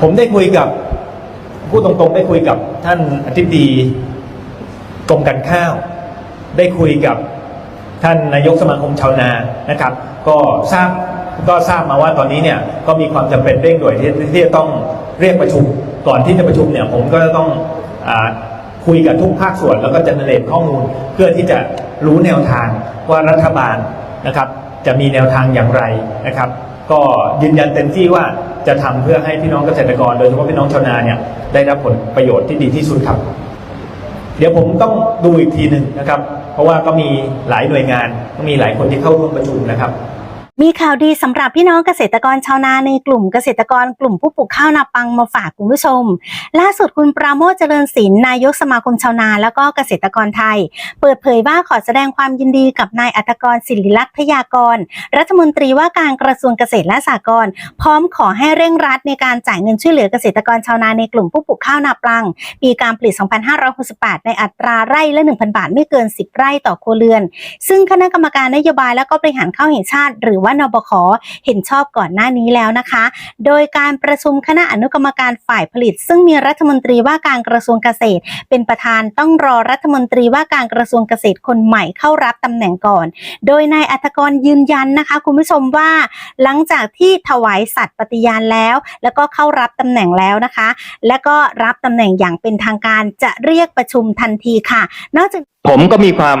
ผมได้คุยกับพูดตรงๆ ได้คุยกับท่านอธิบดีกรมการข้าว ได้คุยกับท่านนายกสมาคมชาวนานะครับ ก็ทราบก็ทราบมาว่าตอนนี้เนี่ยก็มีความจำเป็นเร่งด่วนที่ที่จะต้องเรียกประชุมก่อนที่จะประชุมเนี่ยผมก็จะต้องอคุยกับทุกภาคส่วนแล้วก็จะเนเรตข้อมูล เพื่อที่จะรู้แนวทางว่ารัฐบาลนะครับ จะมีแนวทางอย่างไรนะครับ ก็ยืนยันเต็มที่ว่า จะทำเพื่อให้พี่น้องเกษตรกร โดยเฉพาะพี่น้องชาวนาเนี่ยได้รับผลประโยชน์ที่ดีที่สุดครับ เดี๋ยวผมต้องดูอีกทีหนึ่งนะครับ เพราะว่าก็มีหลายหน่วยงานก็มีหลายคนที่เข้าร่วมประชุมนะครับ มีข่าวดีสำหรับพี่น้องเกษตรกรชาวนาในกลุ่มเกษตรกรกลุ่มผู้ปลูกข้าวนาปังมาฝากคุณผู้ชม ล่าสุดคุณปราโมทเจริญศิลป์นายกสมาคมชาวนาแล้วก็เกษตรกรไทย เปิดเผยว่าขอแสดงความยินดีกับนายอัตกรศิริลักษณ์ทยากร รัฐมนตรีว่าการกระทรวงเกษตรและสหกรณ์พร้อมขอให้เร่งรัดในการจ่ายเงินช่วยเหลือเกษตรกรชาวนาในกลุ่มผู้ปลูกข้าวนาปัง ปีการผลิต 2568 ในอัตราไร่ละ 1,000 บาทไม่เกิน 10 ไร่ต่อครัวเรือน ซึ่งคณะกรรมการนโยบายและก็บริหารข้าวแห่งชาติหรือว่านบขเห็นชอบก่อนหน้านี้แล้วนะคะ โดยการประชุมคณะอนุกรรมการฝ่ายผลิต ซึ่งมีรัฐมนตรีว่าการกระทรวงเกษตร เป็นประธานต้องรอรัฐมนตรีว่าการกระทรวงเกษตรคนใหม่เข้ารับตำแหน่งก่อน โดยนายอัธกรยืนยันนะคะ คุณผู้ชมว่า หลังจากที่ถวายสัตย์ปฏิญาณแล้ว แล้วก็เข้ารับตำแหน่งแล้วนะคะ และก็รับตำแหน่งอย่างเป็นทางการจะเรียกประชุมทันทีค่ะ นอกจากผมก็มีความ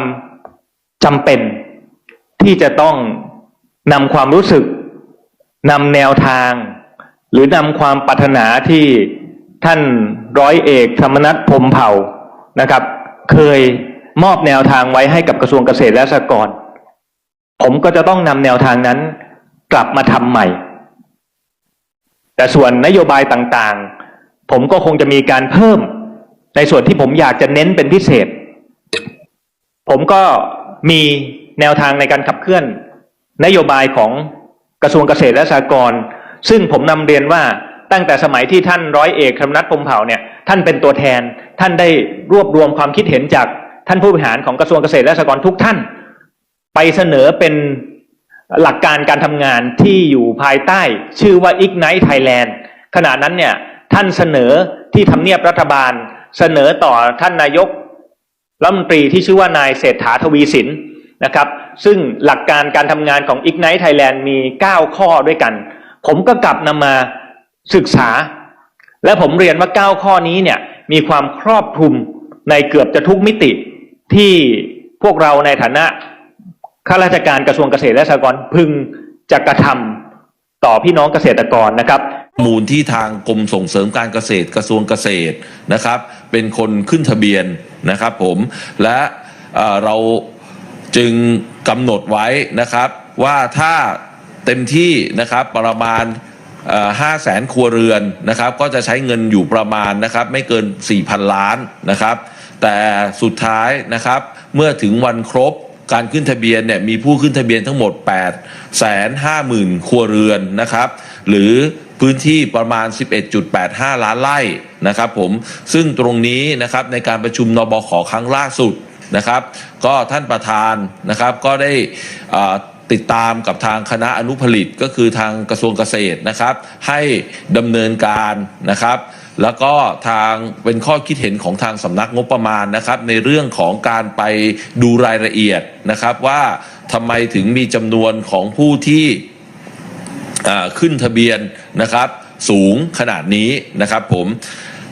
จำเป็นที่จะต้อง นำความรู้สึกนำแนวทาง หรือนำความปรารถนาที่ท่านร้อยเอกธรรมนัฐพมเผ่านะครับ เคยมอบแนวทางไว้ให้กับกระทรวงเกษตรและสหกรณ์ผมก็จะต้องนำแนวทางนั้นกลับมาทำใหม่ แต่ส่วนนโยบายต่างๆ ผมก็คงจะมีการเพิ่มในส่วนที่ผมอยากจะเน้นเป็นพิเศษ ผมก็มีแนวทางในการขับเคลื่อน นโยบายของกระทรวงเกษตรและสหกรณ์ซึ่งผมนำเรียนว่าตั้งแต่สมัยที่ท่านร้อยเอกธรรมนัฐพมเผ่าเนี่ยท่านเป็นตัวแทน ท่านได้รวบรวมความคิดเห็นจากท่านผู้บริหารของกระทรวงเกษตรและสหกรณ์ทุกท่าน ไปเสนอเป็นหลักการการทำงานที่อยู่ภายใต้ชื่อว่า Ignite Thailand ขณะนั้นเนี่ยท่านเสนอที่ทำเนียบรัฐบาล เสนอต่อท่านนายกรัฐมนตรีที่ชื่อว่านายเศรษฐาทวีสิน นะครับซึ่งหลักการการทำงานของ Ignite Thailand มี 9 ข้อด้วยกัน ผมก็กลับนำมาศึกษา และผมเรียนว่า 9 ข้อนี้เนี่ยมีความครอบคลุมในเกือบจะทุกมิติที่พวกเราในฐานะข้าราชการกระทรวงเกษตรและสหกรณ์พึงจะกระทำต่อพี่น้องเกษตรกรนะครับข้อมูลที่ทางกรมส่งเสริมการเกษตรกระทรวงเกษตรนะครับ เป็นคนขึ้นทะเบียนนะครับผมและเเรา จึงกำหนดไว้นะครับว่าถ้าเต็มที่นะครับประมาณห้าแสนครัวเรือนนะครับ ก็จะใช้เงินอยู่ประมาณนะครับไม่เกิน 4,000 ล้านนะครับ แต่สุดท้ายนะครับเมื่อถึงวันครบการขึ้นทะเบียนเนี่ยมีผู้ขึ้นทะเบียนทั้งหมด 8 5 0 0 0 0 ครัวเรือนนะครับ หรือพื้นที่ประมาณ 11.85 ล้านไร่นะครับผมซึ่งตรงนี้นะครับในการประชุมนบขครั้งล่าสุด นะครับ ก็ท่านประธานนะครับก็ได้ติดตามกับทางคณะอนุผลิตก็คือทางกระทรวงเกษตรนะครับ ให้ดำเนินการนะครับ แล้วก็ทางเป็นข้อคิดเห็นของทางสำนักงบประมาณนะครับ ในเรื่องของการไปดูรายละเอียดนะครับ ว่าทำไมถึงมีจำนวนของผู้ที่ขึ้นทะเบียนนะครับ สูงขนาดนี้นะครับ ผม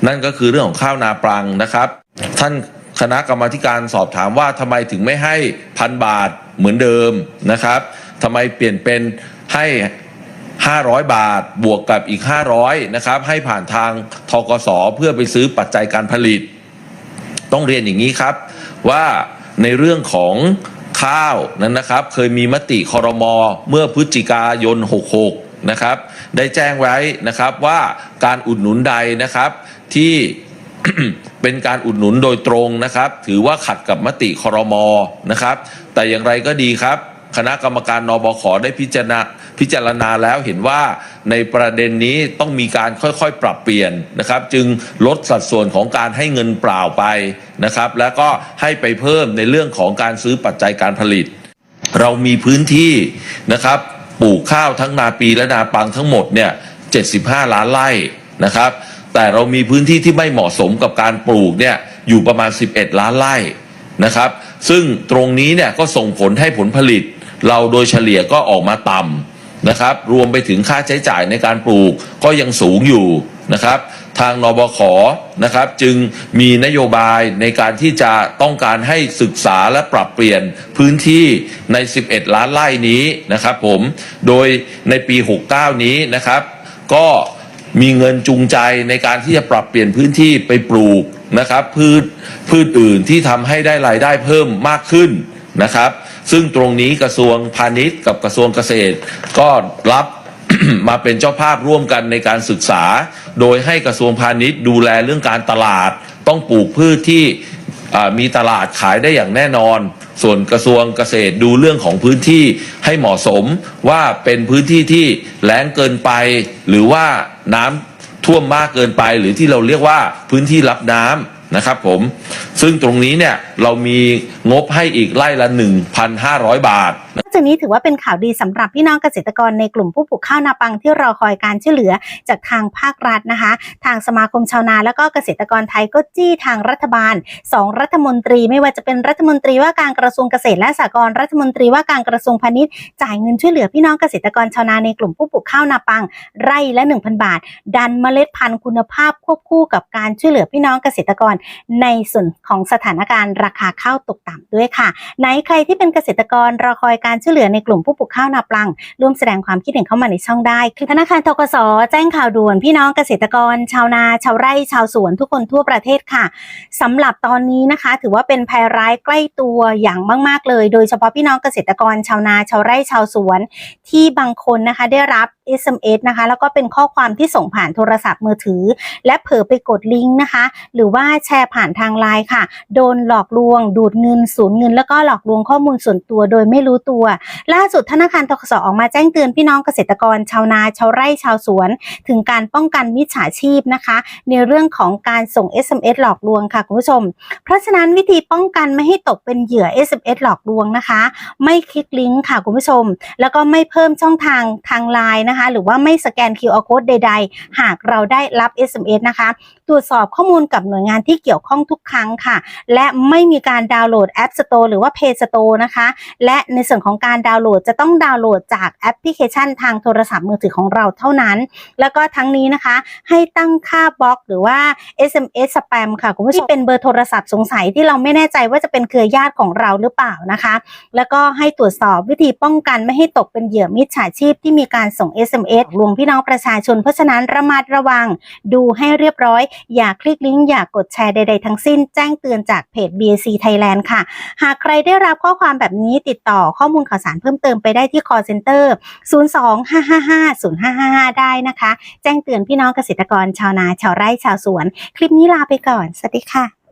นั่นก็คือเรื่องของข้าวนาปรังนะครับ ท่าน คณะกรรมธิการสอบถามว่าทำไมถึงไม่ให้พันบาทเหมือนเดิมนะครับทำไมเปลี่ยนเป็นให้ 500 บาทบวกกับอีก 500นะครับให้ผ่านทางทกสเพื่อไปซื้อปัจจัยการผลิต ต้องเรียนอย่างนี้ครับว่าในเรื่องของข้าวนั้นนะครับ เคยมีมติคอรมอเมื่อพฤศจิกายน 66 นะครับ ได้แจ้งไว้นะครับว่าการอุดหนุนใดนะครับที่ เป็นการอุดหนุนโดยตรงนะครับ ถือว่าขัดกับมติครมนะครับ แต่อย่างไรก็ดีครับ คณะกรรมการนบขได้พิจารณาพิจารณาแล้วเห็นว่าในประเด็นนี้ต้องมีการค่อยๆ ปรับเปลี่ยนนะครับ จึงลดสัดส่วนของการให้เงินเปล่าไปนะครับ แล้วก็ให้ไปเพิ่มในเรื่องของการซื้อปัจจัยการผลิต เรามีพื้นที่นะครับปลูกข้าวทั้งนาปีและนาปังทั้งหมดเนี่ย75 ล้านไร่นะครับ แต่เรามีพื้นที่ที่ไม่เหมาะสมกับการปลูกเนี่ยอยู่ประมาณ 11 ล้านไร่นะครับ ซึ่งตรงนี้เนี่ยก็ส่งผลให้ผลผลิต เราโดยเฉลี่ยก็ออกมาต่ำนะครับ รวมไปถึงค่าใช้จ่ายในการปลูกก็ยังสูงอยู่นะครับ ทางนบขนะครับจึงมีนโยบายในการที่จะต้องการให้ศึกษาและปรับเปลี่ยนพื้นที่ใน 11 ล้านไร่นี้นะครับผม โดยในปี 69 นี้นะครับ ก็ มีเงินจูงใจในการที่จะปรับเปลี่ยนพื้นที่ไปปลูกนะครับ พืชพืชอื่นที่ทำให้ได้รายได้เพิ่มมากขึ้นนะครับ ซึ่งตรงนี้กระทรวงพาณิชย์กับกระทรวงเกษตร ก็รับมาเป็นเจ้าภาพร่วมกันในการศึกษา โดยให้กระทรวงพาณิชย์ดูแลเรื่องการตลาด ต้องปลูกพืชที่ มีตลาดขายได้อย่างแน่นอน ส่วนกระทรวงเกษตรดูเรื่องของพื้นที่ให้เหมาะสมว่าเป็นพื้นที่ที่แล้งเกินไป หรือว่าน้ำท่วมมากเกินไป หรือที่เราเรียกว่าพื้นที่รับน้ำนะครับผม ซึ่งตรงนี้เนี่ยเรามีงบให้อีกไล่ละ 1,500 บาทนอก จากนี้ถือว่าเป็นข่าวดีสำหรับพี่น้องเกษตรกรในกลุ่มผู้ปลูกข้าวนาปังที่รอคอยการช่วยเหลือจากทางภาครัฐนะคะ ทางสมาคมชาวนาและก็เกษตรกรไทยก็จี้ทางรัฐบาลสองรัฐมนตรี ไม่ว่าจะเป็นรัฐมนตรีว่าการกระทรวงเกษตรและสหกรณ์รัฐมนตรีว่าการกระทรวงพาณิชย์จ่ายเงินช่วยเหลือพี่น้องเกษตรกรชาวนาในกลุ่มผู้ปลูกข้าวนาปัง ไร่ละ 1,000 บาท ดันเมล็ดพันธุ์คุณภาพควบคู่กับการช่วยเหลือพี่น้องเกษตรกรในส่วนของสถานการณ์ราคาข้าวตกต่ำด้วยค่ะ ไหนใครที่เป็นเกษตรกรรอคอยการช่วยเหลือในกลุ่มผู้ปลูกข้าวนาปลัง ร่วมแสดงความคิดเห็นเข้ามาในช่องได้คือธนาคารทกสแจ้งข่าวด่วนพี่น้องเกษตรกร ชาวนา ชาวไร่ ชาวสวนทุกคนทั่วประเทศค่ะสำหรับตอนนี้นะคะ ถือว่าเป็นภัยร้ายใกล้ตัวอย่างมาก ๆ เลย โดยเฉพาะพี่น้องเกษตรกร ชาวนา ชาวไร่ ชาวสวน ที่บางคนนะคะได้รับ SMS นะคะแล้วก็เป็นข้อความที่ส่งผ่านโทรศัพท์มือถือ และเผลอไปกดลิงก์นะคะ หรือว่าแชร์ผ่านทางไลน์ค่ะ โดนหลอกลวง ดูดเงินสูญเงิน แล้วก็หลอกลวงข้อมูลส่วนตัวโดยไม่รู้ตัวล่าสุดธนาคารทกสออกมาแจ้งเตือนพี่น้องเกษตรกร ชาวนา ชาวไร่ชาวสวน ถึงการป้องกันมิจฉาชีพนะคะ ในเรื่องของการส่ง SMS หลอกลวงค่ะคุณผู้ชม เพราะฉะนั้นวิธีป้องกันไม่ให้ตกเป็นเหยื่อ SMS หลอกลวงนะคะ ไม่คลิกลิงก์ค่ะคุณผู้ชม แล้วก็ไม่เพิ่มช่องทางทางไลน์นะคะ หรือว่าไม่สแกน QR code ใด ๆ หากเราได้รับ SMS นะคะตรวจสอบข้อมูลกับหน่วยงานที่เกี่ยวข้องทุกครั้งค่ะ และไม่มีการดาวน์โหลด App Store หรือว่า Play Store นะคะ และในส่วนของการดาวน์โหลดจะต้องดาวน์โหลดจากแอปพลิเคชันทางโทรศัพท์มือถือของเราเท่านั้น แล้วก็ทั้งนี้นะคะ ให้ตั้งค่าบล็อกหรือว่า SMS สแปมค่ะคุณผู้ชมที่เป็นเบอร์โทรศัพท์สงสัยที่เราไม่แน่ใจว่าจะเป็นเครือญาติของเราหรือเปล่านะคะ แล้วก็ให้ตรวจสอบวิธีป้องกันไม่ให้ตกเป็นเหยื่อมิจฉาชีพที่มีการส่ง SMS ลวงพี่น้องประชาชน เพราะฉะนั้นระมัดระวังดูให้เรียบร้อยอย่าคลิกลิงก์อย่ากกดแชร์ใด ๆ ทั้งสิ้นแจ้งเตือนจากเพจ BAC Thailand ค่ะ หากใครได้รับข้อความแบบนี้ติดต่อข้อมูลข่าวสารเพิ่มเติมไปได้ที่ call center 02-555-0555 ได้นะคะ แจ้งเตือนพี่น้องเกษตรกรชาวนาชาวไร่ชาวสวน คลิปนี้ลาไปก่อน สวัสดีค่ะ